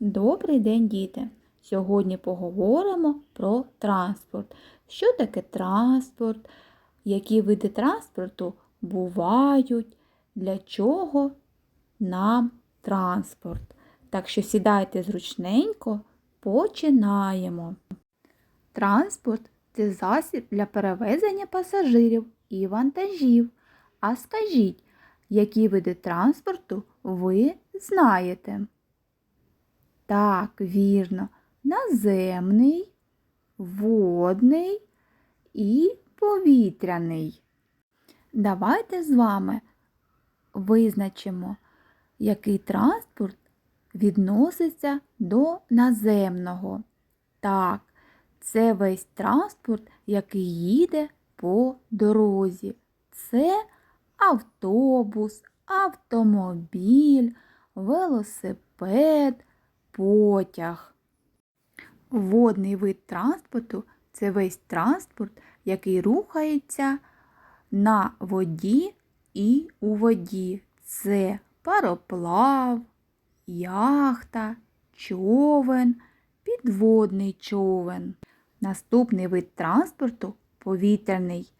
Добрий день, діти! Сьогодні поговоримо про транспорт. Що таке транспорт? Які види транспорту бувають? Для чого нам транспорт? Так що сідайте зручненько, починаємо. Транспорт це засіб для перевезення пасажирів і вантажів. А скажіть, які види транспорту ви знаєте? Так, вірно, наземний, водний і повітряний. Давайте з вами визначимо, який транспорт відноситься до наземного. Так, це весь транспорт, який їде по дорозі. Це автобус, автомобіль, велосипед, потяг. Водний вид транспорту це весь транспорт, який рухається на воді і у воді. Це пароплав, яхта, човен, підводний човен. Наступний вид транспорту повітряний.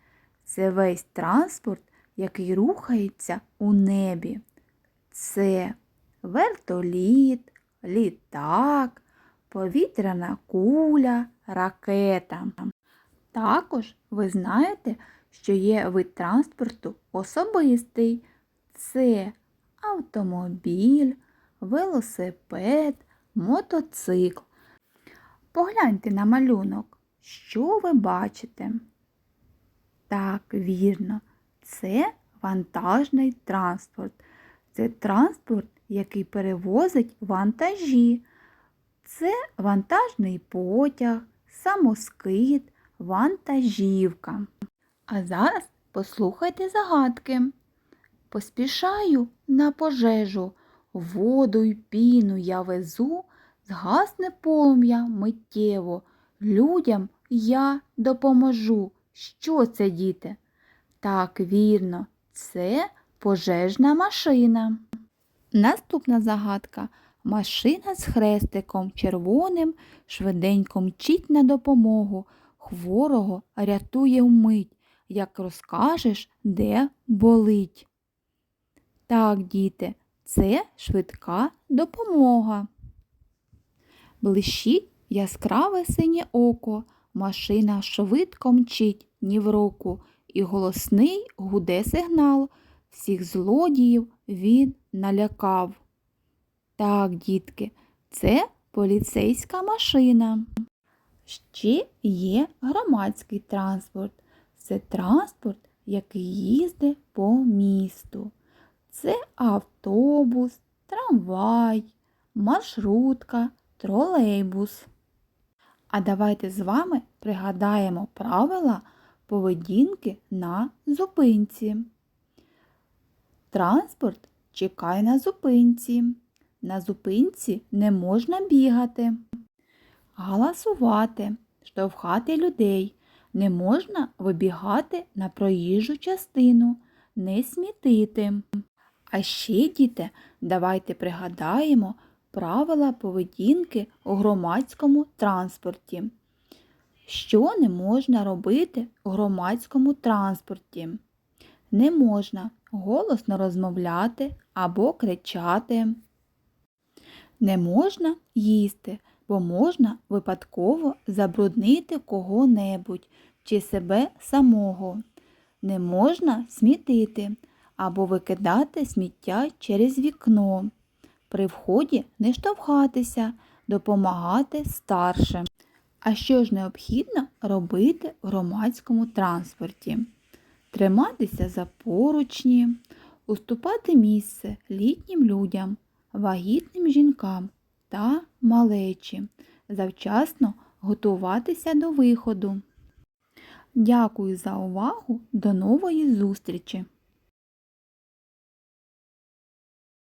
Це весь транспорт, який рухається у небі. Це вертоліт, літак, повітряна куля, ракета. Також ви знаєте, що є вид транспорту особистий. Це автомобіль, велосипед, мотоцикл. Погляньте на малюнок. Що ви бачите? Так, вірно, це вантажний транспорт. Це транспорт, який перевозить вантажі. Це вантажний потяг, самоскид, вантажівка. А зараз послухайте загадки. Поспішаю на пожежу, воду й піну я везу, згасне полум'я миттєво, людям я допоможу. Що це, діти? Так, вірно, це пожежна машина. Наступна загадка. Машина з хрестиком червоним швиденько мчить на допомогу. Хворого рятує вмить, як розкажеш, де болить. Так, діти, це швидка допомога. Блищить яскраве синє око, машина швидко мчить ні в року, і голосний гуде сигнал. Всіх злодіїв він налякав. Так, дітки, це поліцейська машина. Ще є громадський транспорт. Це транспорт, який їздить по місту. Це автобус, трамвай, маршрутка, тролейбус. А давайте з вами пригадаємо правила поведінки на зупинці. Транспорт чекає на зупинці. На зупинці не можна бігати, галасувати, штовхати людей. Не можна вибігати на проїжджу частину, не смітити. А ще, діти, давайте пригадаємо правила поведінки у громадському транспорті. Що не можна робити у громадському транспорті? Не можна голосно розмовляти або кричати. Не можна їсти, бо можна випадково забруднити кого-небудь чи себе самого. Не можна смітити або викидати сміття через вікно. При вході не штовхатися, допомагати старшим. А що ж необхідно робити в громадському транспорті? Триматися за поручні, уступати місце літнім людям, вагітним жінкам та малечі, завчасно готуватися до виходу. Дякую за увагу! До нової зустрічі!